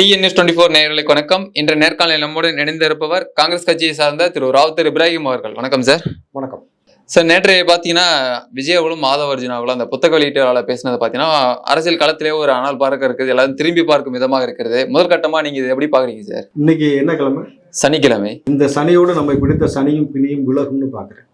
DNS twenty four நேயர்களுக்கு வணக்கம். இன்று நேர்காணலில் நம்முடன் இணைந்திருப்பவர் காங்கிரஸ் கட்சியை சார்ந்த திரு ராவுத்தர் இப்ராஹிம் அவர்கள். வணக்கம் சார். வணக்கம். சார் நேற்று பார்த்தீங்கன்னா விஜய் அவர்களும் மாதவ அர்ஜுன் அவர்களும் அந்த புத்தக வெளியீட்டாளர் பேசினது பார்த்தீங்கன்னா அரசியல் களத்திலே ஒரு அனல் பார்க்க இருக்குது எல்லாரும் திரும்பி பார்க்கும் விதமாக இருக்கிறது முதற்கட்டமாக நீங்கள் இதை எப்படி பார்க்குறீங்க சார்? இன்னைக்கு என்ன கிழமை? சனிக்கிழமை. இந்த சனியோடு நம்மை பிடித்த சனியும் பிணியும் விலகும்னு பார்க்குறேன்.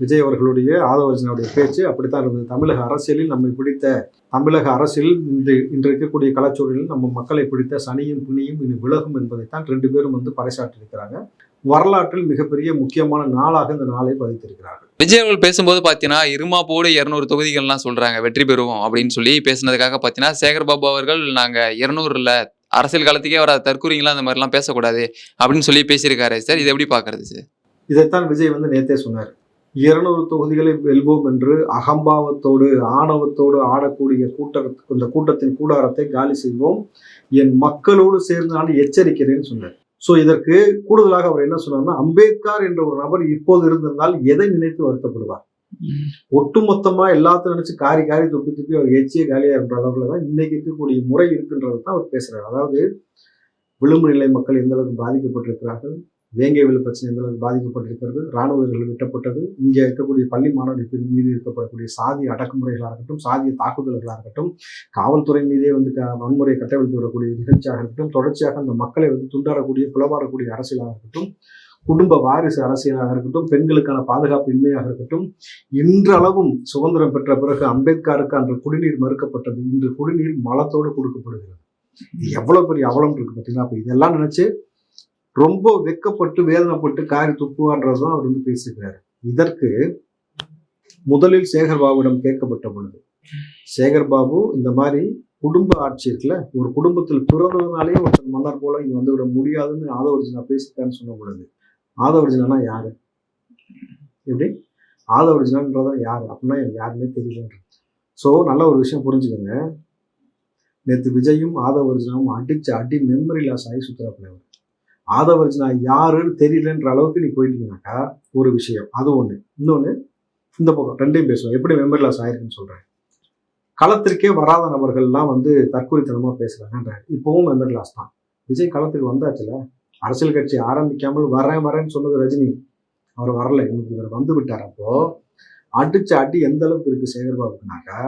விஜய் அவர்களுடைய ஆதவர்ஜனுடைய பேச்சு அப்படித்தான் இருந்தது. தமிழக அரசியலில் நம்மை பிடித்த தமிழக அரசியல் இன்று இன்று இருக்கக்கூடிய கலாச்சூழலில் நம்ம மக்களை பிடித்த சனியும் பிணியும் இனி விலகும் என்பதைத்தான் ரெண்டு பேரும் வந்து பறைசாற்றிருக்கிறாங்க வரலாற்றில் மிகப்பெரிய முக்கியமான நாளாக இந்த நாளை பதித்திருக்கிறார்கள். விஜய் அவர்கள் பேசும்போது பார்த்தீங்கன்னா இருமாப்போடு இரநூறு தொகுதிகள்லாம் சொல்றாங்க வெற்றி பெறுவோம் அப்படின்னு சொல்லி பேசினதுக்காக பார்த்தீங்கன்னா சேகர் பாபு அவர்கள் நாங்கள் இரநூறு இல்லை அரசியல் காலத்துக்கே வர தற்கூறிங்களா அந்த மாதிரிலாம் பேசக்கூடாது அப்படின்னு சொல்லி பேசியிருக்காரு. சார் இது எப்படி பார்க்கறது சார்? இதைத்தான் விஜய் வந்து நேத்தே சொன்னார். இருநூறு தொகுதிகளை வெல்வோம் என்று அகம்பாவத்தோடு ஆணவத்தோடு ஆடக்கூடிய கூட்ட இந்த கூட்டத்தின் கூடாரத்தை காலி செய்வோம். என் மக்களோடு சேர்ந்து நான் எச்சரிக்கிறேன்னு சொன்னார். ஸோ இதற்கு கூடுதலாக அவர் என்ன சொன்னார்னா அம்பேத்கர் என்ற ஒரு நபர் இப்போது இருந்திருந்தால் எதை நினைத்து வருத்தப்படுவார்? ஒட்டுமொத்தமா எல்லாத்தையும் நினைச்சு காரி காரி துப்பி துப்பி அவர் எச்சிய காலியா என்ற அளவுல தான் இன்னைக்கு இருக்கக்கூடிய முறை இருக்குன்றதை தான் அவர் பேசுறாரு. அதாவது விளிம்பு நிலை மக்கள் எந்த அளவுக்கு பாதிக்கப்பட்டிருக்கிறார்கள்? வேங்கை வில் பிரச்சனை பாதிக்கப்பட்டிருக்கிறது. இராணுவ வீரர்கள் வெட்டப்பட்டது. இங்கே இருக்கக்கூடிய பள்ளி மாணவர்கள் மீது இருக்கப்படக்கூடிய சாதி அடக்குமுறைகளாக இருக்கட்டும் சாதிய தாக்குதல்களாக இருக்கட்டும் காவல்துறை மீதே வந்து க- வன்முறையை கட்டவிழ்த்து வரக்கூடிய நிகழ்ச்சியாக இருக்கட்டும் தொடர்ச்சியாக அந்த மக்களை வந்து துண்டாடக்கூடிய புலவாடக்கூடிய அரசியலாக இருக்கட்டும் குடும்ப வாரிசு அரசியலாக இருக்கட்டும் பெண்களுக்கான பாதுகாப்பு இன்மையாக இருக்கட்டும் இன்றளவும் சுதந்திரம் பெற்ற பிறகு அம்பேத்கருக்கு அன்று குடிநீர் மறுக்கப்பட்டது. இன்று குடிநீர் மலத்தோடு கொடுக்கப்படுகிறது. இது எவ்வளவு பெரிய அவலம் இருக்கு பார்த்தீங்களா? இப்போ இதெல்லாம் நினைச்சு ரொம்ப வெக்கப்பட்டு வேதனைப்பட்டு காரி துப்புவான்றதுதான் அவர் வந்து பேசியிருக்கிறாரு இதற்கு முதலில் சேகர் பாபுவிடம் கேட்கப்பட்ட பொழுது சேகர் பாபு இந்த மாதிரி குடும்ப ஆட்சி இருக்குல்ல ஒரு குடும்பத்தில் பிறந்ததுனாலே ஒருத்தர் மன்னர் போல இங்கே வந்து விட முடியாதுன்னு ஆதவர்ஜினா பேசியிருக்காருன்னு சொன்ன பொழுது ஆதவர்ஜினா யாரு? எப்படி? ஆதவர்ஜினான்றதான் யாரு? அப்படின்னா எனக்கு யாருமே தெரியலன்ற ஸோ நல்ல ஒரு விஷயம் புரிஞ்சுக்கோங்க. நேற்று விஜயும் ஆதவர்ஜினாவும் அடிச்சு அடி மெமரி லாஸ் ஆகி சுற்றுலா பிள்ளைவர் ஆதவர்ஜினா யாருன்னு தெரியலன்ற அளவுக்கு நீ போயிட்டீங்கன்னாக்கா ஒரு விஷயம். அது ஒன்று இன்னொன்று இந்த பக்கம் ரெண்டையும் பேசுவோம். எப்படி மெம்பர் லாஸ் ஆயிருக்குன்னு சொல்கிறேன் களத்திற்கே வராத நபர்கள்லாம் வந்து தற்கொலைத்தனமாக பேசுகிறாங்கன்ற இப்போவும் மெம்பர் லாஸ் தான். விஜய் களத்துக்கு வந்தாச்சுல? அரசியல் கட்சி ஆரம்பிக்காமல் வரேன் வரேன்னு சொன்னது ரஜினி. அவர் வரல. இன்னைக்கு இவர் வந்து விட்டார் அப்போது அடிச்ச அடி எந்த அளவுக்கு இருக்குது சேகர்பாபுக்குனாக்கா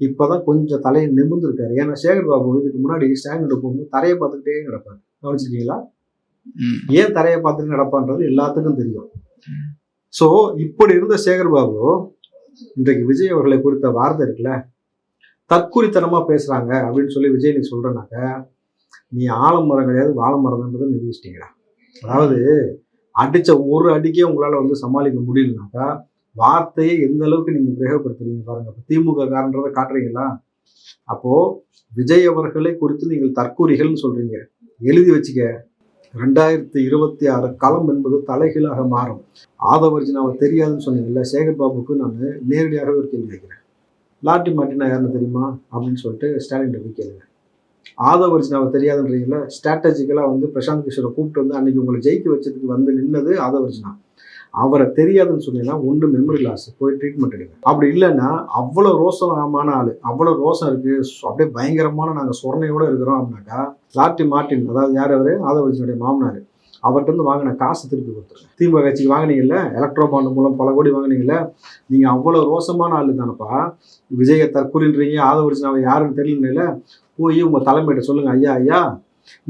இப்போதான் கொஞ்சம் தலையை நிமிர்ந்துருக்காரு. ஏன்னா சேகர்பாபு இதுக்கு முன்னாடி ஸ்டாண்ட் எடுப்போம் தரையை பார்த்துக்கிட்டே கிடப்பார். கவனிச்சிருக்கீங்களா? ஏன் தரையை பார்த்துட்டு நடப்பான்றது எல்லாத்துக்கும் தெரியும். ஸோ இப்படி இருந்த சேகர் பாபு இன்றைக்கு விஜய் அவர்களை குறித்த வார்த்தை இருக்குல்ல தற்குறித்தனமா பேசுறாங்க அப்படின்னு சொல்லி விஜய் நீ சொல்றனாக்க நீ ஆலமரம் கிடையாது வாழைமரம்ன்றதை நிரூபிச்சிட்டீங்களா அதாவது அடிச்ச ஒரு அடிக்கே உங்களால வந்து சமாளிக்க முடியலனாக்கா வார்த்தையை எந்த அளவுக்கு நீங்க பிரயோகப்படுத்துறீங்க பாருங்க. அப்ப திமுக காரன்றதை காட்டுறீங்களா? அப்போ விஜய் அவர்களை குறித்து நீங்கள் தற்கூறிகள்னு சொல்றீங்க. எழுதி வச்சுக்க. ரெண்டாயிரத்தி இருபத்தி ஆறு களம் என்பது தலைகீழாக மாறும். ஆதவர்ஜினாவை தெரியாதுன்னு சொன்னீங்கல்ல சேகர் பாபுக்கு நான் நேரடியாகவே ஒரு கேள்வி கேட்குறேன். லாட்டி மாட்டினா யாருன்னு தெரியுமா? அப்படின்னு சொல்லிட்டு ஸ்டாலின் போய் கேளுங்க. ஆதவர்ஜினாவை தெரியாதுன்றீங்களா ஸ்ட்ராட்டஜிக்கலாக வந்து பிரசாந்த் கிஷோரை கூப்பிட்டு வந்து அன்னைக்கு உங்களை ஜெயிக்க வச்சதுக்கு வந்து நின்னது ஆதவர்ஜினா. அவரை தெரியாதுன்னு சொன்னீங்கன்னா ஒன்று மெமரி லாஸ் போய் ட்ரீட்மெண்ட் எடுங்க. அப்படி இல்லைன்னா அவ்வளோ ரோசமான ஆள் அவ்வளோ ரோசம் இருக்குது அப்படியே பயங்கரமான நாங்கள் சொரணையோடு இருக்கிறோம் அப்படின்னாக்கா லார்டி மார்டின் அதாவது யார் அவர்? ஆதவர்ஜினுடைய மாமனார். அவர்கிட்ட வாங்கின காசு திருப்பி கொடுத்துருங்க. திமுக கட்சிக்கு வாங்கினீங்கல்ல எலக்ட்ரோ பாண்ட் மூலம் பல கோடி வாங்கினீங்கல்ல நீங்கள் அவ்வளோ ரோசமான ஆள் தானப்பா. விஜய தற்கொலைன்றீங்க அவன் யாருன்னு தெரியலன்னு போய் உங்கள் தலைமையிட்ட சொல்லுங்கள் ஐயா ஐயா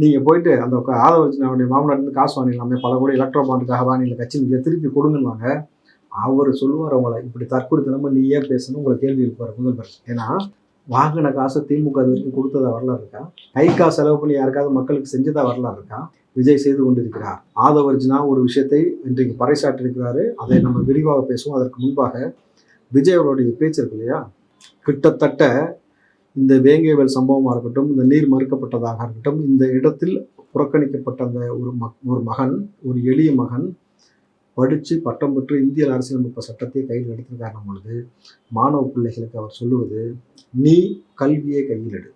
நீங்கள் போயிட்டு அந்த ஆதவர்ஜினாவுடைய மாமனார்லேருந்து காசு வாங்கிடலாமே பல கோடி எலக்ட்ரோ பாண்டுக்காக வாங்கின கட்சி நீங்கள் திருப்பி கொடுங்கன்னு வாங்க அவர் சொல்லுவார் அவங்கள இப்படி தற்கொலைத்தனமா நீ ஏன் பேசணும்? உங்களை கேள்வி இருப்பார் முதல்வர். ஏன்னா வாங்கின காசை திமுக அது வரைக்கும் கொடுத்ததா வரலாறு இருக்கா? கை காசு செலவு பண்ணி யாருக்காவது மக்களுக்கு செஞ்சதா வரலாறு இருக்கா? விஜய் செய்து கொண்டிருக்கிறார். ஆதவர்ஜினா ஒரு விஷயத்தை இன்றைக்கு பறைசாற்றிருக்கிறாரு அதை நம்ம விரிவாக பேசுவோம். அதற்கு முன்பாக விஜய் அவருடைய பேச்சு இருக்கு இல்லையா? கிட்டத்தட்ட இந்த வேங்கைவேல் சம்பவமாக இருக்கட்டும் இந்த நீர் மறுக்கப்பட்டதாக இருக்கட்டும் இந்த இடத்தில் புறக்கணிக்கப்பட்ட அந்த ஒரு மக் ஒரு மகன் ஒரு எளிய மகன் படித்து பட்டம் பெற்று இந்திய அரசியலமைப்பு சட்டத்தை கையில் எடுத்திருக்காருன்னும் பொழுது. மாணவ பிள்ளைகளுக்கு அவர் சொல்லுவது நீ கல்வியை கையில் எடு.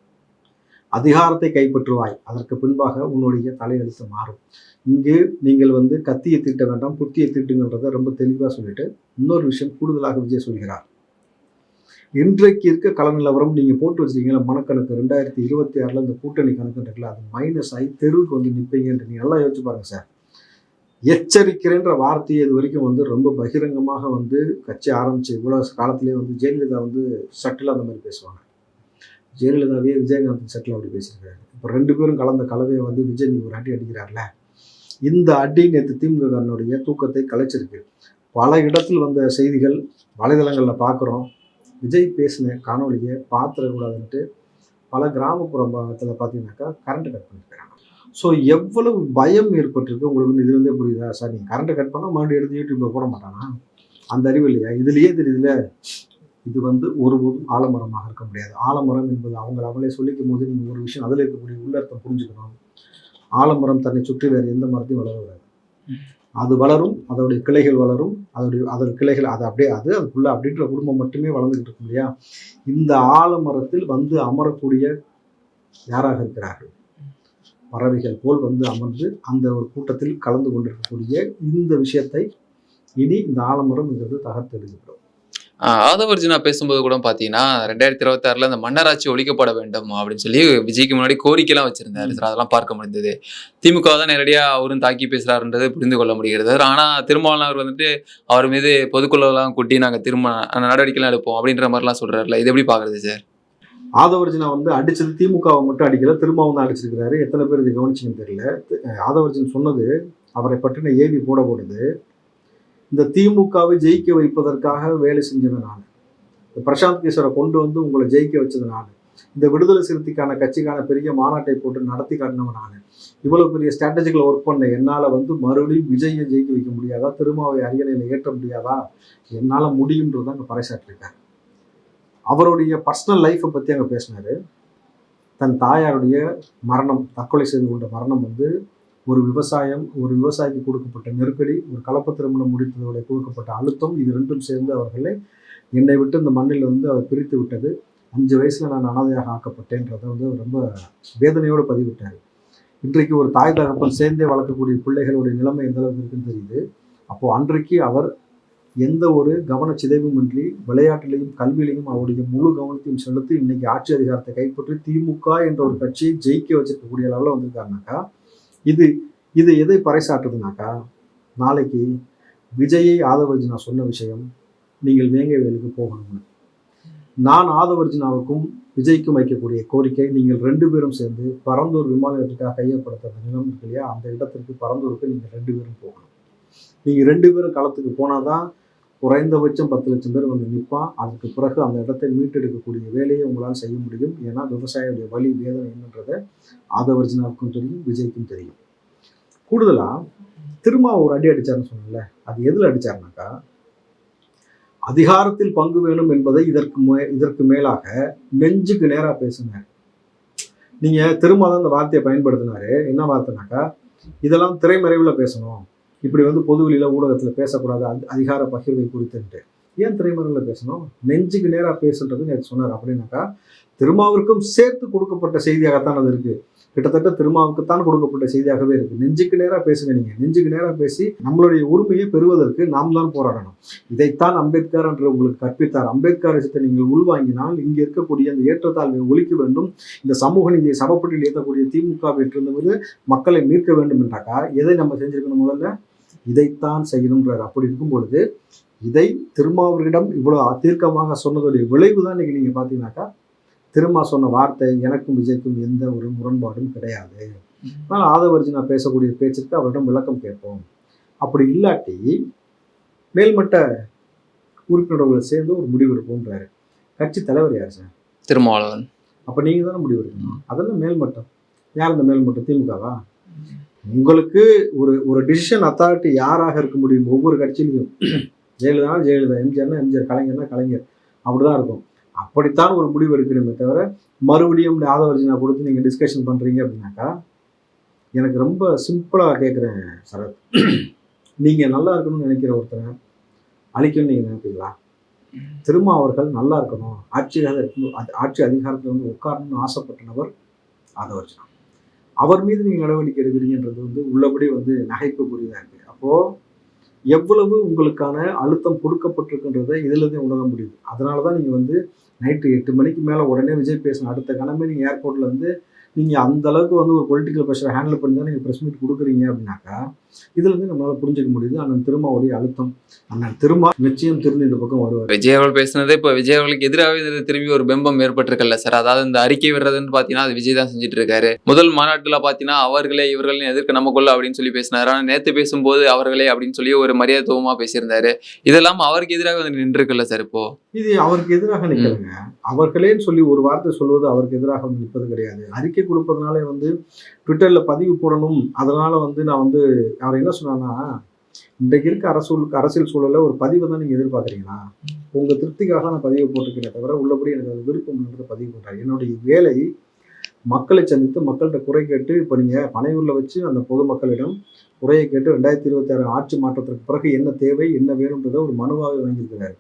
அதிகாரத்தை கைப்பற்றுவாய். அதற்கு பின்பாக உன்னுடைய தலையெழுத்து மாறும். இங்கு நீங்கள் வந்து கத்தியை தீட்ட வேண்டாம் புத்தியை தீட்டுங்கன்றதை ரொம்ப தெளிவாக சொல்லிட்டு இன்னொரு விஷயம் கூடுதலாக விஜய் சொல்கிறார். இன்றைக்கு இருக்க கலன் நிலவரம் நீங்கள் போட்டு வச்சிருக்கீங்களா மனக்கணக்கு. ரெண்டாயிரத்தி இருபத்தி ஆறில் இந்த கூட்டணி கணக்கு இருக்குல்ல அது மைனஸ் ஆகி தெருவுக்கு வந்து நிற்பீங்கன்ற நீங்கள் நல்லா யோசிச்சு பாருங்கள் சார். எச்சரிக்கிறேன்ற வார்த்தையை இது வரைக்கும் வந்து ரொம்ப பகிரங்கமாக வந்து கட்சி ஆரம்பிச்சு இவ்வளோ காலத்திலே வந்து ஜெயலலிதா வந்து சட்டில் அந்த மாதிரி பேசுவாங்க. ஜெயலலிதாவே விஜயகாந்த் சட்டில் அப்படி பேசியிருக்காரு. இப்போ ரெண்டு பேரும் கலந்த கலவையை வந்து விஜய் நீ ஒரு அடி அடிக்கிறார்ல. இந்த அடி நேற்று திமுகனுடைய தூக்கத்தை கலைச்சிருக்கு. பல இடத்தில் வந்த செய்திகள் வலைதளங்களில் பார்க்குறோம் விஜய் பேசின காணொலியை பார்த்துடக்கூடாதுன்ட்டு பல கிராமப்புறத்தில் பார்த்தீங்கன்னாக்கா கரண்ட் கட் பண்ணியிருக்காங்க ஸோ எவ்வளவு பயம் ஏற்பட்டிருக்கு? உங்களுக்கு வந்து இதுலேருந்தே புரியுதா? சார் நீங்கள் கரண்ட்டை கட் பண்ணால் மறுபடியும் எடுத்து யூடியூப்பில் போட மாட்டானா? அந்த அறிவு இல்லையா? இதுலேயே தெரியுதுல இது வந்து ஒருபோதும் ஆலமரமாக இருக்க முடியாது. ஆலமரம் என்பது அவங்க அவங்களே சொல்லிக்கும் போது நீங்கள் ஒரு விஷயம் அதில் இருக்கக்கூடிய உள்ளர்த்தம் புரிஞ்சுக்கணும். ஆலமரம் தன்னை சுற்றி வேறு எந்த மரத்தையும் வளர வராது அது வளரும் அதோடைய கிளைகள் வளரும் அதோடைய அதோட கிளைகள் அது அப்படியே அது அதுக்குள்ள அப்படின்ற குடும்பம் மட்டுமே வளர்ந்துக்கிட்டு இருக்கும் இல்லையா? இந்த ஆலமரத்தில் வந்து அமரக்கூடிய யாராக இருக்கிறார்கள்? பறவைகள் போல் வந்து அமர்ந்து அந்த ஒரு கூட்டத்தில் கலந்து கொண்டிருக்கக்கூடிய இந்த விஷயத்தை இனி இந்த ஆலமரம்ங்கிறது தகர்த்து எடுக்கப்படும் ஆதவர்ஜுனா பேசும்போது கூட பாத்தீங்கன்னா ரெண்டாயிரத்தி இருபத்தி ஆறுல இந்த மன்னராட்சி ஒழிக்கப்பட வேண்டும் அப்படின்னு சொல்லி விஜய்க்கு முன்னாடி கோரிக்கைலாம் வச்சிருந்தாரு. சார் அதெல்லாம் பார்க்க முடிந்தது. திமுக தான் நேரடியா அவரும் தாக்கி பேசுறாருன்றது புரிந்து கொள்ள முடிகிறது. ஆனா திருமாவளவன் அவர் வந்துட்டு அவர் மீது பொதுக்குழுலாம் கூட்டி நாங்க திரும்ப நடவடிக்கைலாம் எடுப்போம் அப்படின்ற மாதிரிலாம் சொல்றாருல. இது எப்படி பாக்குறது சார்? ஆதவர்ஜுனா வந்து அடிச்சது திமுகவை மட்டும் அடிக்கல திரும்பவும் தான் அடிச்சிருக்கிறாரு. எத்தனை பேர் இது கவனிச்சிங்கன்னு தெரியல. ஆதவர்ஜுன் சொன்னது அவரை பற்றின ஏவி போட போடுது இந்த திமுகவை ஜெயிக்க வைப்பதற்காக வேலை செஞ்சதுனால நான். இந்த பிரசாந்த் கிஷோரை கொண்டு வந்து உங்களை ஜெயிக்க வச்சது நான். இந்த விடுதலை சிறுத்தைக்கான கட்சிக்கான பெரிய மாநாட்டை போட்டு நடத்தி காட்டினவன் நான். இவ்வளவு பெரிய ஸ்ட்ராட்டஜிக்கல் ஒர்க் பண்ண என்னால் வந்து மறுபடியும் விஜயை ஜெயிக்க வைக்க முடியாதா? திருமாவை அரியணையில் ஏற்ற முடியாதா? என்னால் முடியுன்றது அங்கே பறைசாட்டிருக்காரு அவருடைய பர்சனல் லைஃப்பை பற்றி அங்கே பேசினார். தன் தாயாருடைய மரணம் தற்கொலை செய்து கொண்ட மரணம் வந்து ஒரு விவசாயம் ஒரு விவசாயிக்கு கொடுக்கப்பட்ட நெருக்கடி ஒரு கலப்பு திருமணம் முடித்ததோட கொடுக்கப்பட்ட அழுத்தம் இது ரெண்டும் சேர்ந்து அவர்களை என்னை விட்டு இந்த மண்ணில் வந்து அவர் பிரித்து விட்டது. அஞ்சு வயசில் நான் அனாதையாக ஆக்கப்பட்டேன்றதை வந்து ரொம்ப வேதனையோடு பதிவிட்டார். இன்றைக்கு ஒரு தாய் தகப்பன் சேர்ந்தே வளர்க்கக்கூடிய பிள்ளைகளுடைய நிலைமை எந்த அளவுக்கு இருக்குன்னு தெரியுது. அப்போது அன்றைக்கு அவர் எந்த ஒரு கவனச்சிதைவுமின்றி விளையாட்டிலையும் கல்வியிலையும் அவருடைய முழு கவனத்தையும் செலுத்தி இன்னைக்கு ஆட்சி அதிகாரத்தை கைப்பற்றி திமுக என்ற ஒரு கட்சியை ஜெயிக்க வச்சிருக்கக்கூடிய அளவில் வந்திருக்காருனாக்கா இது இது எதை பறைசாற்றுதுனாக்கா நாளைக்கு விஜயை ஆதவர்ஜினா சொன்ன விஷயம் நீங்கள் வேங்கை வேலுக்கு போகணும்னு. நான் ஆதவர்ஜுனாவுக்கும் விஜய்க்கும் வைக்கக்கூடிய கோரிக்கை நீங்கள் ரெண்டு பேரும் சேர்ந்து பரந்தூர் விமான நிலையத்துக்காக கையப்படுத்த அந்த நிலம் இருக்கு இல்லையா? அந்த இடத்திற்கு பரந்தூருக்கு நீங்கள் ரெண்டு பேரும் போகணும். நீங்கள் ரெண்டு பேரும் களத்துக்கு போனால் தான் குறைந்தபட்சம் பத்து லட்சம் பேர் வந்து நிற்பான் அதுக்கு பிறகு அந்த இடத்தை மீட்டெடுக்கக்கூடிய வேலையை உங்களால் செய்ய முடியும். ஏன்னா விவசாயியுடைய வழி வேதனை என்னன்றதை ஆதவர்ஜுனாவுக்கும் தெரியும் விஜய்க்கும் தெரியும். கூடுதலாக திரும்ப ஒரு அடி அடித்தாருன்னு சொன்னல அது எதில் அடித்தாருனாக்கா அதிகாரத்தில் பங்கு வேணும் என்பதை இதற்கு மே இதற்கு மேலாக நெஞ்சுக்கு நேராக பேசுங்க நீங்கள் திரும்ப தான் இந்த வார்த்தையை பயன்படுத்தினாரு என்ன வார்த்தைனாக்கா இதெல்லாம் திரைமறைவில் பேசணும். இப்படி வந்து பொதுவெளியில் ஊடகத்தில் பேசக்கூடாது அதி- அதிகார பகிர்வை குறித்துன்ட்டு ஏன் திரைமறையில் பேசணும்? நெஞ்சுக்கு நேராக பேசுன்றது நேற்று சொன்னார். அப்படின்னாக்கா திருமாவிற்கும் சேர்த்து கொடுக்கப்பட்ட செய்தியாகத்தான் அது இருக்குது கிட்டத்தட்ட திருமாவுக்குத்தான் கொடுக்கப்பட்ட செய்தியாகவே இருக்குது நெஞ்சுக்கு நேராக பேசுங்க நீங்கள் நெஞ்சுக்கு நேராக பேசி நம்மளுடைய உரிமையை பெறுவதற்கு நாம் தான் போராடணும். இதைத்தான் அம்பேத்கர் என்று உங்களுக்கு கற்பித்தார். அம்பேத்கர் விஷயத்தை நீங்கள் உள்வாங்கினால் இங்கே இருக்கக்கூடிய அந்த ஏற்றத்தாழ்வை ஒழிக்க வேண்டும். இந்த சமூக நீதியை சபப்பட்டியில் ஏற்றக்கூடிய திமுக வெற்றிருந்தபோது மக்களை மீட்க வேண்டும் என்றாக்கா? எதை நம்ம செஞ்சிருக்கணும் முதல்ல? இதைத்தான் செய்யணுன்றார் அப்படி இருக்கும் பொழுது இதை திருமாவரிடம் இவ்வளவு தீர்க்கமாக சொன்னதுடைய விளைவு தான் இன்னைக்கு நீங்க பாத்தீங்கன்னாக்கா திருமா சொன்ன வார்த்தை எனக்கும் விஜய்க்கும் எந்த ஒரு முரண்பாடும் கிடையாது. அதனால் ஆதவர்ஜுனா பேசக்கூடிய பேச்சுக்கு அவரிடம் விளக்கம் கேட்போம். அப்படி இல்லாட்டி மேல்மட்ட உறுப்பினர்கள் சேர்ந்து ஒரு முடிவு எடுப்போம்ன்றாரு. கட்சி தலைவர் யார் சார்? திருமாவளவன். அப்போ நீங்கள் தானே முடிவு எடுக்கணும். அதெல்லாம் மேல்மட்டம். யார் இந்த மேல்மட்டம்? திமுகவா? உங்களுக்கு ஒரு ஒரு டிசிஷன் அத்தாரிட்டி யாராக இருக்க முடியும்? ஒவ்வொரு கட்சியிலையும். ஜெயலலிதா ஜெயலலிதா எம்ஜிஆர்னா எம்ஜிஆர் கலைஞர்னா கலைஞர் அப்படிதான் இருக்கும். அப்படித்தான் ஒரு முடிவு எடுக்கணுமே தவிர மறுபடியும் ஆதவர்ஜினா கொடுத்து நீங்கள் டிஸ்கஷன் பண்ணுறீங்க அப்படின்னாக்கா எனக்கு ரொம்ப சிம்பிளாக கேட்குறேன் சரத். நீங்கள் நல்லா இருக்கணும்னு நினைக்கிற ஒருத்தரை அழிக்கணும்னு நீங்கள் நினைப்பீங்களா? திரும்ப அவர்கள் நல்லா இருக்கணும். ஆட்சியாக இருக்கணும் ஆட்சி அதிகாரத்தில் வந்து உட்காரணும்னு ஆசைப்பட்ட நபர் ஆதவர்ஜினா அவர் மீது நீங்கள் நடவடிக்கை எடுக்கிறீங்கன்றது வந்து உள்ளபடி வந்து நகைப்புக்குரியதாக இருக்குது அப்போது எவ்வளவு உங்களுக்கான அழுத்தம் கொடுக்கப்பட்டிருக்குன்றதை இதிலிருந்தே உணர முடியுது. அதனால தான் நீங்கள் வந்து நைட்டு எட்டு மணிக்கு மேலே உடனே விஜய் பேசணும் அடுத்த கிழமை நீங்கள் ஏர்போர்ட்ல இருந்து நீங்கள் அந்த அளவுக்கு வந்து ஒரு பொலிட்டிக்கல் ப்ரெஷரை ஹேண்டில் பண்ணி தான் நீங்கள் ப்ரெஸ் மீட் கொடுக்குறீங்க அப்படின்னாக்கா இதுலேருந்து நம்மளால் புரிஞ்சுக்க முடியுது. அண்ணன் திருமாவுடைய அழுத்தம். அண்ணன் திருமா நிச்சயம் திரும்பி இந்த பக்கம் வருவார். விஜய் அவர்கள் பேசுனது இப்போ விஜய் அவர்களுக்கு எதிராகவே இது திரும்பி ஒரு பிம்பம் ஏற்பட்டிருக்கல்ல சார். அதாவது இந்த அறிக்கை விடுறதுன்னு பாத்தீங்கன்னா அது விஜய் தான் செஞ்சுட்டு இருக்காரு முதல் மாநாட்டுல பாத்தீங்கன்னா அவர்களே இவர்களே எதிர்க்க நமக்குள்ள அப்படின்னு சொல்லி பேசினாரு. ஆனா நேத்து பேசும்போது அவர்களே அப்படின்னு சொல்லி ஒரு மரியாதைத்துவமா பேசியிருந்தாரு. இதெல்லாம் அவருக்கு எதிராக வந்து நின்றுருக்குல்ல சார் இப்போ? இது அவருக்கு எதிராக நிற்கலைங்க அவர்களேன்னு சொல்லி ஒரு வார்த்தை சொல்வது அவருக்கு எதிராக நிற்பது கிடையாது. அறிக்கை கொடுப்பதுனாலே வந்து ட்விட்டரில் பதிவு போடணும். அதனால் வந்து நான் வந்து அவர் என்ன சொன்னான்னா இன்றைக்கு இருக்க அரசூலுக்கு அரசியல் சூழலில் ஒரு பதிவை தான் நீங்கள் எதிர்பார்க்குறீங்களா? உங்கள் திருப்திக்காக நான் பதிவு போட்டிருக்கேனே தவிர உள்ளபடி எனக்கு அது விருப்பம் என்று பதிவு போட்டார் என்னுடைய வேலை மக்களை சந்தித்து மக்கள்கிட்ட குறை கேட்டு இப்போ நீங்கள் பனையூரில் வச்சு அந்த பொதுமக்களிடம் குறையை கேட்டு ரெண்டாயிரத்தி இருபத்தி ஆறு ஆட்சி மாற்றத்திற்கு பிறகு என்ன தேவை என்ன வேணுன்றதை ஒரு மனுவாக வாங்கியிருக்கிறார்.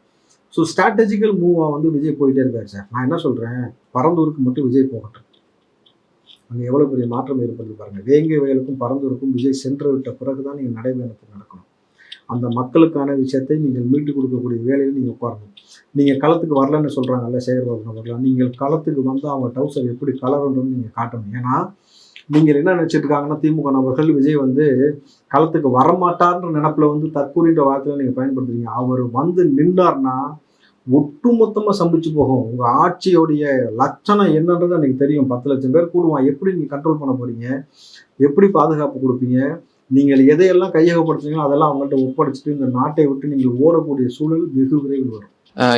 ஸோ ஸ்ட்ராட்டஜிக்கல் மூவாக வந்து விஜய் போயிட்டே இருக்காரு சார். நான் என்ன சொல்கிறேன் பரந்தூருக்கு மட்டும் விஜய் போகட்டும். அங்கே எவ்வளோ பெரிய மாற்றம் ஏற்படுது பாருங்க. வேங்கை வயலுக்கும் பரந்தூருக்கும் விஜய் சென்று விட்ட பிறகு தான் நீங்கள் நடைபயணத்துக்கு நடக்கணும். அந்த மக்களுக்கான விஷயத்தை நீங்கள் மீட்டு கொடுக்கக்கூடிய வேலையில் நீங்கள் உட்காரணும். நீங்கள் களத்துக்கு வரலன்னு சொல்கிறாங்கல்ல சேகர்பாபு அவர்கள். நீங்கள் களத்துக்கு வந்து அவங்க டவுசர் எப்படி கலருன்றன்னு நீங்கள் காட்டணும். ஏன்னா நீங்கள் என்ன நினச்சிட்டு இருக்காங்கன்னா திமுக நபர்கள் விஜய் வந்து களத்துக்கு வரமாட்டார்ன்ற நினப்பில் வந்து தற்கூறின்ற வார்த்தையில் நீங்கள் பயன்படுத்துறீங்க. அவர் வந்து நின்னார்னா ஒட்டுமொத்தமாக சம்பிச்சு போகும். உங்கள் ஆட்சியோடைய லட்சணம் என்னன்றது எனக்கு தெரியும். பத்து லட்சம் பேர் கூடுவான் எப்படி நீங்கள் கண்ட்ரோல் பண்ண போறீங்க? எப்படி பாதுகாப்பு கொடுப்பீங்க? நீங்கள் எதையெல்லாம் கையகப்படுத்துறீங்களோ அதெல்லாம் அவங்கள்ட்ட ஒப்படைச்சிட்டு இந்த நாட்டை விட்டு நீங்கள் ஓடக்கூடிய சூழல் வெகு விரைவில் வரும்.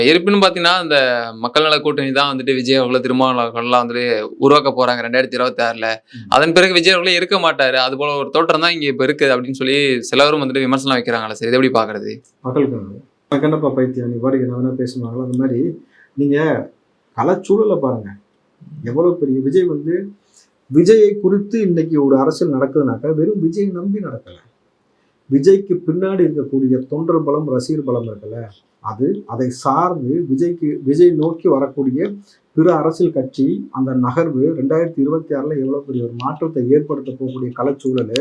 இருப்பினும் பாத்தீங்கன்னா இந்த மக்கள் நல கூட்டணி தான் வந்துட்டு விஜய் அவர்களை திருமாவளவர்கள்லாம் வந்துட்டு உருவாக்க போறாங்க ரெண்டாயிரத்தி இருபத்தி ஆறுல அதன் பிறகு விஜய் அவர்களே இருக்க மாட்டாரு. அது போல ஒரு தோற்றம் தான் இங்க இப்ப இருக்குது அப்படின்னு சொல்லி சிலவரும் வந்துட்டு விமர்சனம் வைக்கிறாங்களா சார். இதை எப்படி பாக்குறது? மக்களுக்கு கண்டப்பா பைத்தியம் நீ பாட்டுக்கு என்ன வேணா பேசுவாங்களோ அந்த மாதிரி. நீங்கள் கலச்சூழலை பாருங்க. எவ்வளோ பெரிய விஜய் வந்து விஜயை குறித்து இன்னைக்கு ஒரு அரசியல் நடக்குதுனாக்கா வெறும் விஜய் நம்பி நடக்கலை. விஜய்க்கு பின்னாடி இருக்கக்கூடிய தொண்டர் பலம் ரசிகர் பலம் இருக்குல்ல அது அதை சார்ந்து விஜய்க்கு விஜய் நோக்கி வரக்கூடிய பிற அரசியல் கட்சி அந்த நகர்வு ரெண்டாயிரத்தி இருபத்தி ஆறில் எவ்வளோ பெரிய ஒரு மாற்றத்தை ஏற்படுத்த போகக்கூடிய கலச்சூழல்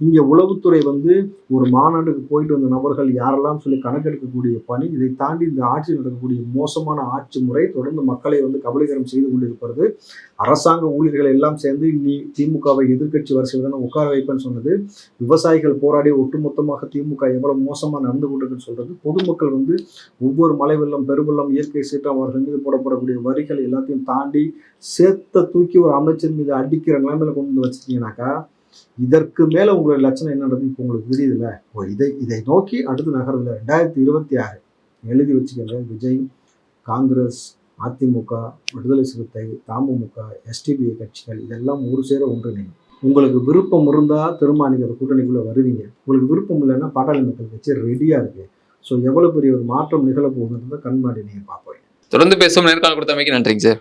இங்கே உளவுத்துறை வந்து ஒரு மாநாட்டுக்கு போயிட்டு வந்த நபர்கள் யாரெல்லாம் சொல்லி கணக்கெடுக்கக்கூடிய பணி இதை தாண்டி இந்த ஆட்சியில் நடக்கக்கூடிய மோசமான ஆட்சி முறை தொடர்ந்து மக்களை வந்து கபலீகரம் செய்து கொண்டிருப்பது அரசாங்க ஊழியர்கள் எல்லாம் சேர்ந்து நீ திமுகவை எதிர்க்கட்சி வரிசையில் தானே உட்கார வைப்பேன்னு சொன்னது. விவசாயிகள் போராடி ஒட்டுமொத்தமாக திமுக எவ்வளவு மோசமாக நடந்து கொண்டிருக்குன்னு சொல்றது. பொதுமக்கள் வந்து ஒவ்வொரு மழை வெள்ளம் பெருவெள்ளம் இயற்கை சீற்றம் அவர்கள் மீது போடப்படக்கூடிய வரிகள் எல்லாத்தையும் தாண்டி சேர்த்த தூக்கி ஒரு அமைச்சர் மீது அடிக்கிற நிலைமையில கொண்டு வந்து வச்சிருக்கீங்கன்னாக்கா இதற்கு மேல உங்களுடைய லட்சணம் என்னன்றது இப்போ உங்களுக்கு தெரியுதுல்ல? ஓ இதை இதை நோக்கி அடுத்து நகர்றதுல ரெண்டாயிரத்தி இருபத்தி ஆறு. எழுதி வச்சுக்கங்க. விஜய் காங்கிரஸ் அதிமுக விடுதலை சிறுத்தை தமுமுக எஸ்டிபிஐ கட்சிகள் இதெல்லாம் ஒரு சேர ஒன்றிணையும் உங்களுக்கு விருப்பம் இருந்தால் திரும்ப நீங்கள் அந்த கூட்டணிக்குள்ளே வருவீங்க. உங்களுக்கு விருப்பம் இல்லைன்னா பாட்டாளி மக்கள் கட்சி ரெடியாக இருக்கு. ஸோ எவ்வளோ பெரிய ஒரு மாற்றம் நிகழ போகுதுன்றதை கண்மாடி நீங்கள் பார்ப்பீங்க தொடர்ந்து பேசும் நேர்காணல் கொடுத்தமைக்கு நன்றிங்க சார்.